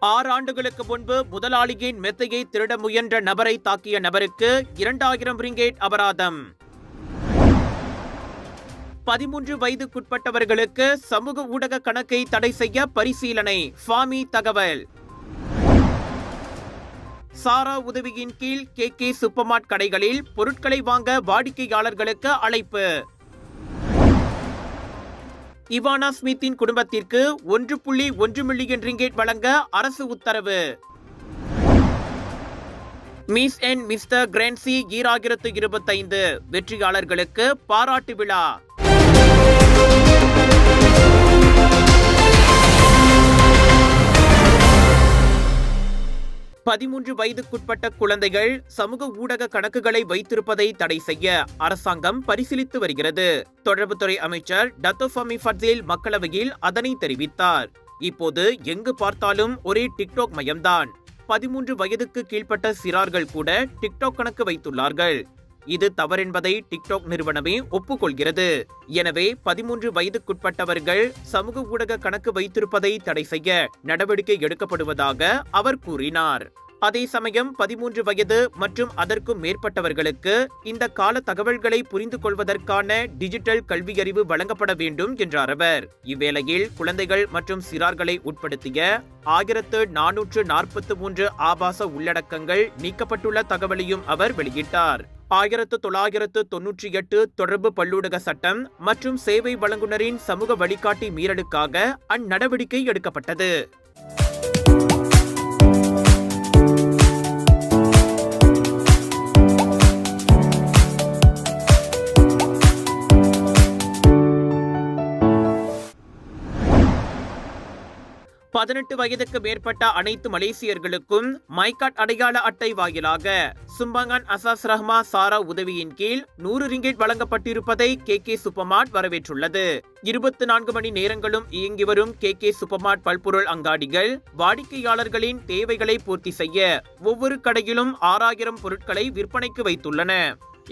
ஆறு ஆண்டுகளுக்கு முன்பு முதலாளியின் மெத்தையை திருட முயன்ற நபரை தாக்கிய நபருக்கு இரண்டாயிரம் ரிங்கேட் அபராதம். பதிமூன்று வயதுக்குட்பட்டவர்களுக்கு சமூக ஊடக கணக்கை தடை செய்ய பரிசீலனை ஃபாமி தகவல். சாரா உதவியின் கீழ் கே கே சூப்பர்மார்ட் கடைகளில் பொருட்களை வாங்க வாடிக்கையாளர்களுக்கு அழைப்பு. இவானா ஸ்மித்தின் குடும்பத்திற்கு ஒன்று புள்ளி ஒன்று மில்லியன் ரிங்கேட் வழங்க அரசு உத்தரவு. மிஸ் அண்ட் மிஸ்டர் கிரான்சி ஈராயிரத்து இருபத்தைந்து வெற்றியாளர்களுக்கு பாராட்டு விழா. பதிமூன்று வயதுக்குட்பட்ட குழந்தைகள் சமூக ஊடக கணக்குகளை வைத்திருப்பதை தடை செய்ய அரசாங்கம் பரிசீலித்து வருகிறது. தொடர்புத்துறை அமைச்சர் டத்தோஃபமி ஃபட்சேல் மக்களவையில் அதனை தெரிவித்தார். இப்போது எங்கு பார்த்தாலும் ஒரே டிக்டாக் மயம்தான். பதிமூன்று வயதுக்கு கீழ்ப்பட்ட சிறார்கள் கூட டிக்டாக் கணக்கு வைத்துள்ளார்கள். இது தவறென்பதை டிக்டாக் நிறுவனமே ஒப்புக்கொள்கிறது. எனவே பதிமூன்று வயதுக்குட்பட்டவர்கள் சமூக ஊடக கணக்கு வைத்திருப்பதை தடை செய்ய நடவடிக்கை எடுக்கப்படுவதாக அவர் கூறினார். அதே சமயம் பதிமூன்று வயது மற்றும் அதற்கும் மேற்பட்டவர்களுக்கு இந்த கால தகவல்களை புரிந்து கொள்வதற்கான டிஜிட்டல் கல்வியறிவு வழங்கப்பட வேண்டும் என்றார் அவர். இவ்வேளையில் குழந்தைகள் மற்றும் சிறார்களை உட்படுத்திய ஆயிரத்து நானூற்று நாற்பத்தி மூன்று ஆபாச உள்ளடக்கங்கள் நீக்கப்பட்டுள்ள தகவலையும் அவர் வெளியிட்டார். ஆயிரத்து தொள்ளாயிரத்து தொன்னூற்றி எட்டு தொடர்பு பல்லூடக சட்டம் மற்றும் சேவை வழங்குனரின் சமூக வழிகாட்டி மீறலுக்காக அந்நடவடிக்கை எடுக்கப்பட்டது. பதினெட்டு வயதுக்கு மேற்பட்ட அனைத்து மலேசியர்களுக்கும் மைகாட் அடையாள அட்டை வாயிலாக சும்பங்கான் அசாஸ் ரஹ்மா சாரா உதவியின் கீழ் நூறு ரிங்கெட் வழங்கப்பட்டிருப்பதை கே கே சூப்பர்மார்ட் வரவேற்றுள்ளது. இருபத்தி நான்கு மணி நேரங்களும் இயங்கி வரும் கே கே சூப்பர்மார்ட் பல்பொருள் அங்காடிகள் வாடிக்கையாளர்களின் தேவைகளை பூர்த்தி செய்ய ஒவ்வொரு கடையிலும் ஆறாயிரம் பொருட்களை விற்பனைக்கு வைத்துள்ளன.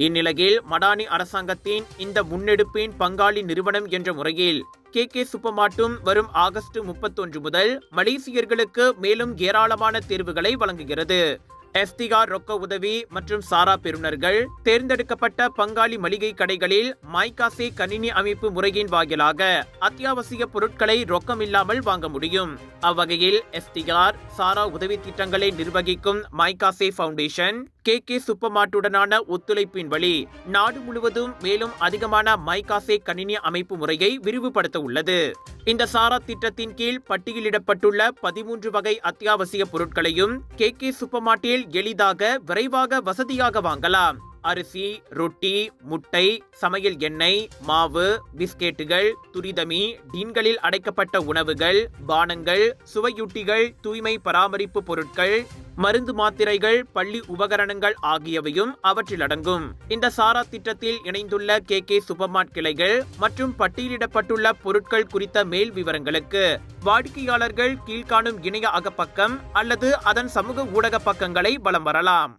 இந்நிலையில் மடானி அரசாங்கத்தின் இந்த முன்னெடுப்பின் பங்காளி நிறுவனம் என்ற முறையில் கே கே சூப்பர்மார்ட்டும் வரும் ஆகஸ்ட் முப்பத்தொன்று முதல் மலேசியர்களுக்கு மேலும் ஏராளமான தேர்வுகளை வழங்குகிறது. எஃப்திகார் ரொக்க உதவி மற்றும் சாரா பெறுநர்கள் தேர்ந்தெடுக்கப்பட்ட பங்காளி மளிகை கடைகளில் மைகாசே கணினி அமைப்பு முறையின் வாயிலாக அத்தியாவசிய பொருட்களை ரொக்கம் இல்லாமல் வாங்க முடியும். அவ்வகையில் எஸ்டிஆர் சாரா உதவி திட்டங்களை நிர்வகிக்கும் மைகாசே ஃபவுண்டேஷன் கே கே சுப்பமாட்டுடனான ஒத்துழைப்பின் வழி நாடு முழுவதும் மேலும் அதிகமான மைகாசே கணினி அமைப்பு முறையை விரிவுபடுத்த உள்ளது இந்த சாரா திட்டத்தின் கீழ் பட்டியலிடப்பட்டுள்ள பதிமூன்று வகை அத்தியாவசிய பொருட்களையும் கே கே சுப்பமாட்டில் எளிதாக விரைவாக வசதியாக வாங்கலாம். அரிசி ரொட்டி முட்டை சமையல் எண்ணெய் மாவு பிஸ்கெட்டுகள் துரிதமி டீன்களில் அடைக்கப்பட்ட உணவுகள் பானங்கள் சுவையூட்டிகள் தூய்மை பராமரிப்பு பொருட்கள் மருந்து மாத்திரைகள் பள்ளி உபகரணங்கள் ஆகியவையும் அவற்றில் அடங்கும். இந்த சாரா திட்டத்தில் இணைந்துள்ள கே கே சூப்பர்மார்ட் கிளைகள் மற்றும் பட்டியலிடப்பட்டுள்ள பொருட்கள் குறித்த மேல் விவரங்களுக்கு வாடிக்கையாளர்கள் கீழ்காணும் இணைய அகப்பக்கம் அல்லது அதன் சமூக ஊடக பக்கங்களை வலம் வரலாம்.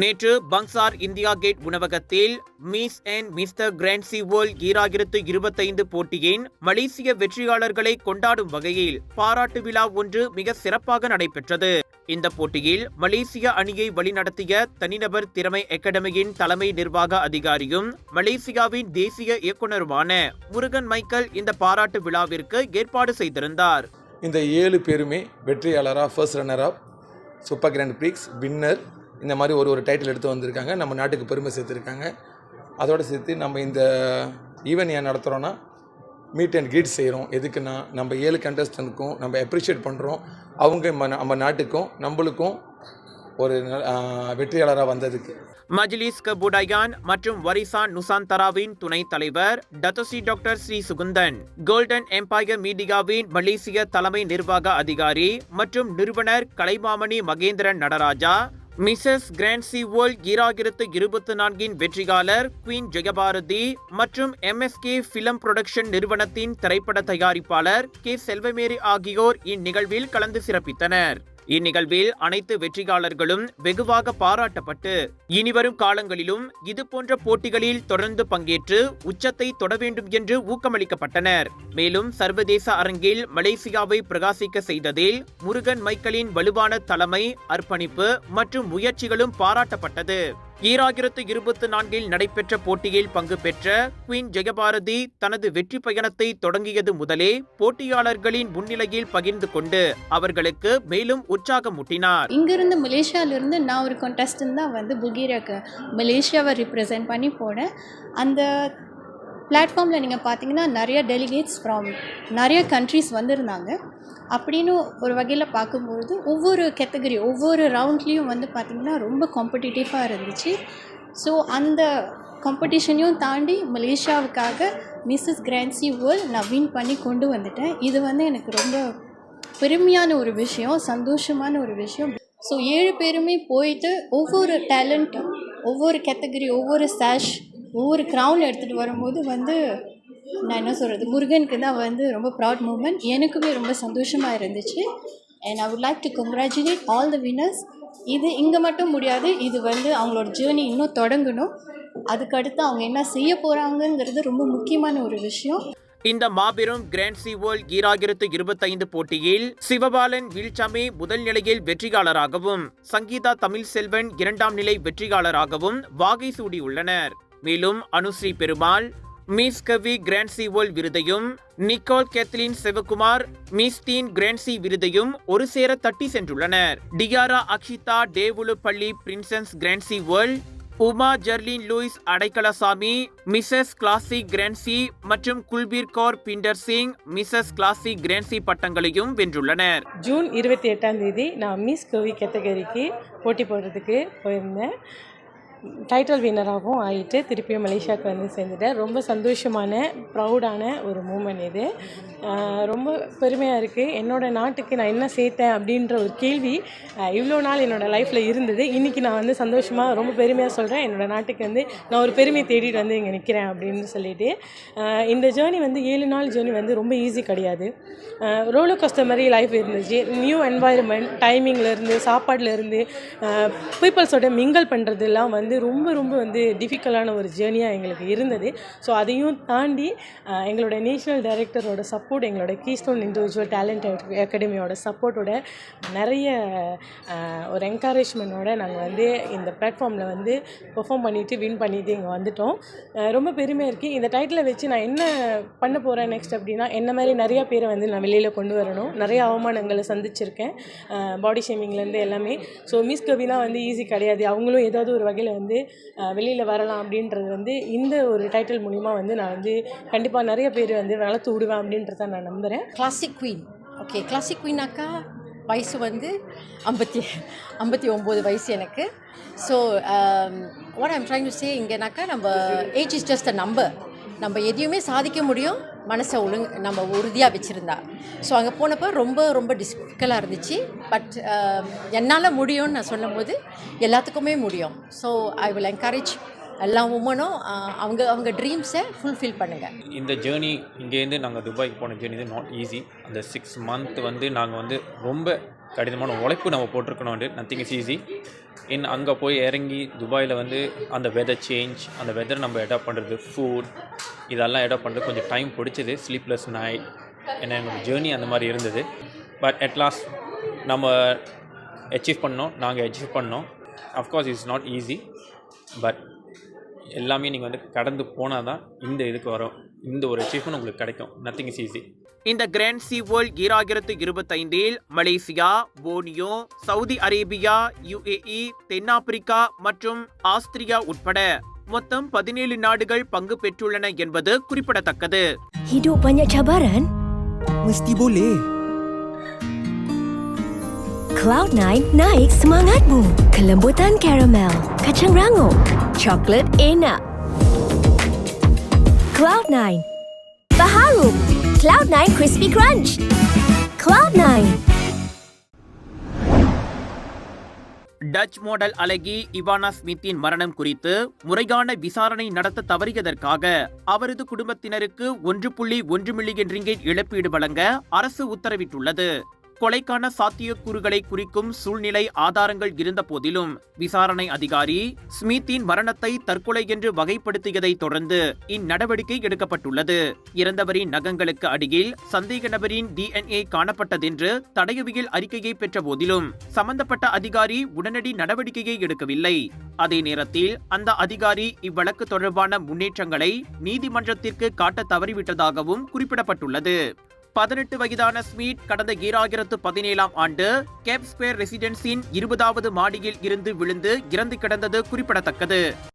நேற்று பங்சார் இந்தியா கேட் உணவகத்தில் Miss and Mister Grand C World ஈராயிரத்து இருபத்தைந்து போட்டியின் மலேசிய வெற்றியாளர்களை கொண்டாடும் வகையில் பாராட்டு விழா ஒன்று மிக சிறப்பாக நடைபெற்றது. இந்த போட்டியில் மலேசிய அணியை வழிநடத்திய தனிநபர் திறமை அகாடமியின் தலைமை நிர்வாக அதிகாரியும் மலேசியாவின் தேசிய இயக்குநருமான முருகன் மைக்கேல் இந்த பாராட்டு விழாவிற்கு ஏற்பாடு செய்திருந்தார். இந்த ஏழு பேருமே வெற்றியாளராக first runner super grand prix winner இந்த மாதிரி ஒரு ஒரு டைட்டில் எடுத்து வந்திருக்காங்க. நம்ம நாட்டுக்கு பெருமை சேர்த்துருக்காங்க. அதோடு சேர்த்து நம்ம இந்த ஈவெண்ட் ஏன் நடத்துகிறோன்னா மீட் அண்ட் கீட் செய்கிறோம் எதுக்குன்னா நம்ம ஏழு கண்டஸ்டனுக்கும் நம்ம அப்ரிஷியேட் பண்ணுறோம் அவங்க நம்ம நம்ம நாட்டுக்கும் நம்மளுக்கும் ஒரு வெற்றியாளராக வந்ததுக்கு. மஜ்லிஸ் கபுடயான் மற்றும் வரிசான் நுசாந்தராவின் துணைத் தலைவர் டத்தோசி doctor Sri Sugunthan Golden Empire மீடியாவின் மலேசிய தலைமை நிர்வாக அதிகாரி மற்றும் நிறுவனர் Kalaimamani Mahendran Nadaraja Mrs Grand C World ஈராயிரத்து இருபத்தி நான்கின் வெற்றியாளர் குவீன் ஜெயபாரதி மற்றும் எம்எஸ்கே பிலிம் புரொடக்ஷன் நிறுவனத்தின் திரைப்பட தயாரிப்பாளர் கே செல்வமேரி ஆகியோர் இந்நிகழ்வில் கலந்து சிறப்பித்தனர். இந்நிகழ்வில் அனைத்து வெற்றியாளர்களும் வெகுவாக பாராட்டப்பட்டு இனிவரும் காலங்களிலும் இதுபோன்ற போட்டிகளில் தொடர்ந்து பங்கேற்று உச்சத்தை தொட வேண்டும் என்று ஊக்கமளிக்கப்பட்டனர். மேலும் சர்வதேச அரங்கில் மலேசியாவை பிரகாசிக்க செய்ததில் முருகன் மைக்கேலின் வலுவான தலைமை அர்ப்பணிப்பு மற்றும் முயற்சிகளும் பாராட்டப்பட்டது. ஈராயிரத்து இருபத்தி நான்கில் நடைபெற்ற போட்டியில் பங்கு பெற்ற குவீன் ஜெயபாரதி தனது வெற்றி பயணத்தை தொடங்கியது முதலே போட்டியாளர்களின் முன்னிலையில் பகிர்ந்து கொண்டு அவர்களுக்கு மேலும் உற்சாகமூட்டினார். இங்கிருந்து மலேசியாவிலிருந்து நான் ஒரு contestant தான் வந்து புல்கேரியாவுக்கு மலேசியாவை ரிப்ரசன்ட் பண்ணி போனேன். அந்த பிளாட்ஃபார்மில் நீங்கள் பார்த்தீங்கன்னா நிறைய டெலிகேட்ஸ் ஃப்ரம் நிறைய கண்ட்ரீஸ் வந்திருந்தாங்க. அப்படின்னு ஒரு வகையில் பார்க்கும்பொழுது ஒவ்வொரு கேட்டகரி ஒவ்வொரு ரவுண்ட்லேயும் வந்து பார்த்திங்கன்னா ரொம்ப காம்படிட்டிவாக இருந்துச்சு. ஸோ அந்த காம்படிஷனையும் தாண்டி மலேசியாவுக்காக மிஸ்ஸஸ் கிரான்சி வேர்ல்ட் நான் வின் பண்ணி கொண்டு வந்துட்டேன். இது வந்து எனக்கு ரொம்ப பெருமையான ஒரு விஷயம் சந்தோஷமான ஒரு விஷயம். ஸோ ஏழு பேருமே போயிட்டு ஒவ்வொரு டேலண்ட்டும் ஒவ்வொரு கேட்டகரி ஒவ்வொரு சாஷ் ஒவ்வொரு க்ரௌன் எடுத்துகிட்டு வரும்போது வந்து நான் என்ன சொல்கிறது முருகனுக்கு தான் வந்து ரொம்ப ப்ரவுட் மூமெண்ட் எனக்குமே ரொம்ப சந்தோஷமாக இருந்துச்சு. And I would like to congratulate all the winners இது இங்கே மட்டும் முடியாது இது வந்து அவங்களோட ஜேர்னி இன்னும் தொடங்கணும். அதுக்கடுத்து அவங்க என்ன செய்ய போகிறாங்கங்கிறது ரொம்ப முக்கியமான ஒரு விஷயம். இந்த மாபெரும் கிராண்ட் சி வேர்ல்ட் ஈராயிரத்து இருபத்தைந்து போட்டியில் சிவபாலன் வில்சாமி முதல் நிலையில் வெற்றியாளராகவும் சங்கீதா தமிழ் செல்வன் இரண்டாம் நிலை வெற்றியாளராகவும் வாகை சூடியுள்ளனர். மேலும் அனுஸ்ரீ பெருமாள் மிஸ் கவி கிராண்ட் வேர்ல்ட் விருதையும் Nicole Kathleen Sivakumar Miss Teen விருதையும் ஒரு சேர தட்டி சென்றுள்ளனர். டியாரா அக்ஷிதா டேவுலு பள்ளி princess Grand C World Uma Jerlin Louis Adaikalasamy Mrs Classic Grand C மற்றும் Kulbir Kaur Binder Singh Mrs Classic Grand C பட்டங்களையும் வென்றுள்ளனர். ஜூன் இருபத்தி எட்டாம் தேதி நான் மிஸ் கவி கேட்டகரிக்கு போட்டி போடுறதுக்கு போயிருந்தேன். டைட்டில் வின்னராகவும் ஆயிட்டு திருப்பியும் மலேசியாவுக்கு வந்து சேர்ந்துட்டேன். ரொம்ப சந்தோஷமான ப்ரௌடான ஒரு மூமெண்ட் இது. ரொம்ப பெருமையாக இருக்குது என்னோடய நாட்டுக்கு நான் என்ன சேர்த்தேன் அப்படின்ற ஒரு கேள்வி இவ்வளோ நாள் என்னோடய லைஃப்பில் இருந்தது. இன்றைக்கி நான் வந்து சந்தோஷமாக ரொம்ப பெருமையாக சொல்கிறேன் என்னோடய நாட்டுக்கு வந்து நான் ஒரு பெருமை தேடிட்டு வந்து இங்கே நிற்கிறேன் அப்படின்னு சொல்லிட்டு இந்த ஜேர்னி வந்து ஏழு நாள் ஜேர்னி வந்து ரொம்ப ஈஸி கிடையாது. ரோலோ கஸ்டர் மாதிரி லைஃப் இருந்துச்சு. நியூ என்வாயர்மெண்ட் டைமிங்லேருந்து சாப்பாடுலேருந்து பீப்புள்ஸோட மிங்கல் பண்ணுறதுலாம் வந்து வந்து ரொம்ப ரொம்ப வந்து டிஃபிகல்ட்டான ஒரு ஜேர்னியாக எங்களுக்கு இருந்தது. ஸோ அதையும் தாண்டி எங்களோட நேஷனல் டைரக்டரோட சப்போர்ட் எங்களோட கீஸ்டோன் இண்டிவிஜுவல் டேலண்ட் அகாடமியோட சப்போர்ட்டோட நிறைய ஒரு என்கரேஜ்மெண்ட்டோட நாங்கள் வந்து இந்த பிளாட்ஃபார்மில் வந்து பெர்ஃபார்ம் பண்ணிவிட்டு வின் பண்ணிவிட்டு இங்கே வந்துட்டோம். ரொம்ப பெருமையாக இருக்குது இந்த டைட்டிலை வச்சு நான் என்ன பண்ண போகிறேன் நெக்ஸ்ட் அப்படின்னா என்ன மாதிரி நிறையா பேரை வந்து நான் வெளியில் கொண்டு வரணும். நிறைய அவமானங்களை சந்திச்சிருக்கேன். பாடி ஷேமிங்லேருந்து எல்லாமே. ஸோ மிஸ் கவினா வந்து ஈஸி கிடையாது. அவங்களும் ஏதாவது ஒரு வகையில் வந்து வெளியில் வரலாம் அப்படின்றது வந்து இந்த ஒரு டைட்டில் மூலிமா வந்து நான் வந்து கண்டிப்பாக நிறைய பேர் வந்து வளர்த்து விடுவேன் அப்படின்றத நான் நம்புகிறேன் கிளாசிக் குயின் ஓகே கிளாசிக் குயினாக்கா வயசு வந்து ஐம்பத்தி ஐம்பத்தி ஒம்பது வயசு எனக்கு. So what I'm trying to say இங்கேனாக்கா நம்ம age is just a number நம்ம எதையுமே சாதிக்க முடியும். மனசை ஒழுங்கு நம்ம உறுதியாக வச்சுருந்தா. ஸோ அங்கே போனப்போ ரொம்ப ரொம்ப டிஃபிகலாக இருந்துச்சு. பட் uh, என்னால் முடியும்னு நான் சொல்லும்போது எல்லாத்துக்குமே முடியும். ஸோ ஐ வில் என்கரேஜ் எல்லா உமனும் அவங்க அவங்க ட்ரீம்ஸை ஃபுல்ஃபில் பண்ணுங்கள் இந்த ஜேர்னி இங்கேருந்து நாங்கள் துபாய்க்கு போன ஜேர்னி வந்து நாட் ஈஸி அந்த சிக்ஸ் மந்த் வந்து நாங்கள் வந்து ரொம்ப கடினமான உழைப்பு நம்ம போட்டிருக்கணும் நத்திங் இஸ் ஈஸி இன் அங்கே போய் இறங்கி துபாயில் வந்து அந்த வெதர் சேஞ்ச் அந்த வெதர் நம்ம எடாப் பண்ணுறது ஃபுட் இதெல்லாம் எடாப்ட் பண்ணுறது கொஞ்சம் டைம் பிடிச்சது. ஸ்லீப்லெஸ் நைட் ஏன்னா எங்களோட ஜேர்னி அந்த மாதிரி இருந்தது. பட் அட் லாஸ்ட் நம்ம அச்சீவ் பண்ணோம் நாங்கள் அச்சீவ் பண்ணோம். Of course it's not easy but எல்லாமே நீங்கள் வந்து கடந்து போனால் தான் இந்த இதுக்கு வரும் இந்த ஒரு அச்சீவ்மெண்ட் உங்களுக்கு கிடைக்கும் நத்திங் இஸ் ஈஸி இந்த கிராண்ட் சி வேர்ல்ட் ஈராயிரத்து இருபத்தைந்தில் Malaysia Borneo Saudi Arabia UAE தென்னாப்பிரிக்கா மற்றும் ஆஸ்திரியா உட்பட மொத்தம் பதினேழு நாடுகள் பங்கு பெற்றுள்ளன என்பது குறிப்பிடத்தக்கது Hidup banyak cabaran? Mesti boleh. Cloud9 naik semangatmu. Kelembutan karamel, kacang rangup, coklat enak. Cloud9. Baharu. Cloud9 Crispy Crunch. Cloud9. Dutch model அழகி இவானா ஸ்மித்தின் மரணம் குறித்து முறையான விசாரணை நடத்த தவறியதற்காக அவரது குடும்பத்தினருக்கு ஒன்று புள்ளி ஒன்று மில்லியன் ரிங்கெட் இழப்பீடு வழங்க அரசு உத்தரவிட்டுள்ளது கொலைக்கான சாத்தியக்கூறுகளை குறிக்கும் சூழ்நிலை ஆதாரங்கள் இருந்த போதிலும் விசாரணை அதிகாரி ஸ்மித்தின் மரணத்தை தற்கொலை என்று வகைப்படுத்தியதை தொடர்ந்து இந்நடவடிக்கை எடுக்கப்பட்டுள்ளது. இறந்தவரின் நகங்களுக்கு அடியில் சந்தேக நபரின் டிஎன்ஏ காணப்பட்டதென்று தடயவியல் அறிக்கையை பெற்ற போதிலும் சம்பந்தப்பட்ட அதிகாரி உடனடி நடவடிக்கையை எடுக்கவில்லை. அதே நேரத்தில் அந்த அதிகாரி இவ்வழக்கு தொடர்பான முன்னேற்றங்களை நீதிமன்றத்திற்கு காட்ட தவறிவிட்டதாகவும் குறிப்பிடப்பட்டுள்ளது. பதினெட்டு வயதான ஸ்வீட் கடந்த ஈராயிரத்து பதினேழாம் ஆண்டு கேப் ஸ்கொயர் ரெசிடென்சின் இருபதாவது மாடியில் இருந்து விழுந்து இறந்து கிடந்தது குறிப்பிடத்தக்கது.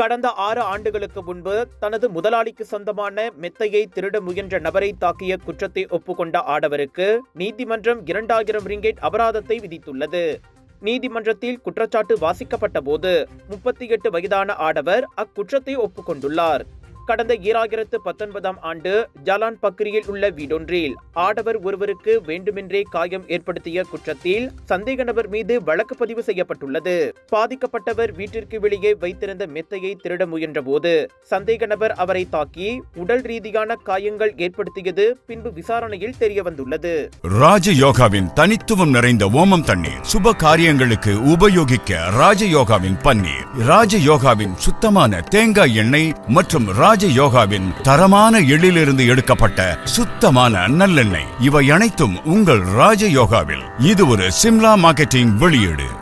கடந்த ஆறு ஆண்டுகளுக்கு முன்பு தனது முதலாளிக்கு சொந்தமான மெத்தையை திருட முயன்ற நபரை தாக்கிய குற்றத்தை ஒப்புக்கொண்ட ஆடவருக்கு நீதிமன்றம் இரண்டாயிரம் ரிங்கெட் அபராதத்தை விதித்துள்ளது. நீதிமன்றத்தில் குற்றச்சாட்டு வாசிக்கப்பட்ட போது முப்பத்தி எட்டு வயதான ஆடவர் அக்குற்றத்தை ஒப்புக்கொண்டுள்ளார். கடந்த ஈராயிரத்து பத்தொன்பதாம் ஆண்டு ஜலான் பக்ரியில் உள்ள வீடொன்றில் ஆடவர் ஒருவருக்கு வேண்டுமென்றே காயம் ஏற்படுத்திய குற்றத்தில் சந்தேக நபர் மீது வழக்கு பதிவு செய்யப்பட்டுள்ளது. பாதிக்கப்பட்டவர் வீட்டிற்கு வெளியே வைத்திருந்த மெத்தையை திருட முயன்றபோது சந்தேக நபர் அவரை தாக்கி உடல் ரீதியான காயங்கள் ஏற்படுத்தியது பின்பு விசாரணையில் தெரியவந்துள்ளது. ராஜயோகாவின் தனித்துவம் நிறைந்த ஓமம் தண்ணீர் சுப காரியங்களுக்கு உபயோகிக்க ராஜயோகாவின் பன்னீர். ராஜயோகாவின் சுத்தமான தேங்காய் எண்ணெய் மற்றும் ராஜயோகாவின் தரமான எள்ளிலிருந்து எடுக்கப்பட்ட சுத்தமான நல்லெண்ணெய். இவை அனைத்தும் உங்கள் ராஜயோகாவில் இது ஒரு சிம்லா மார்க்கெட்டிங் வெளியீடு.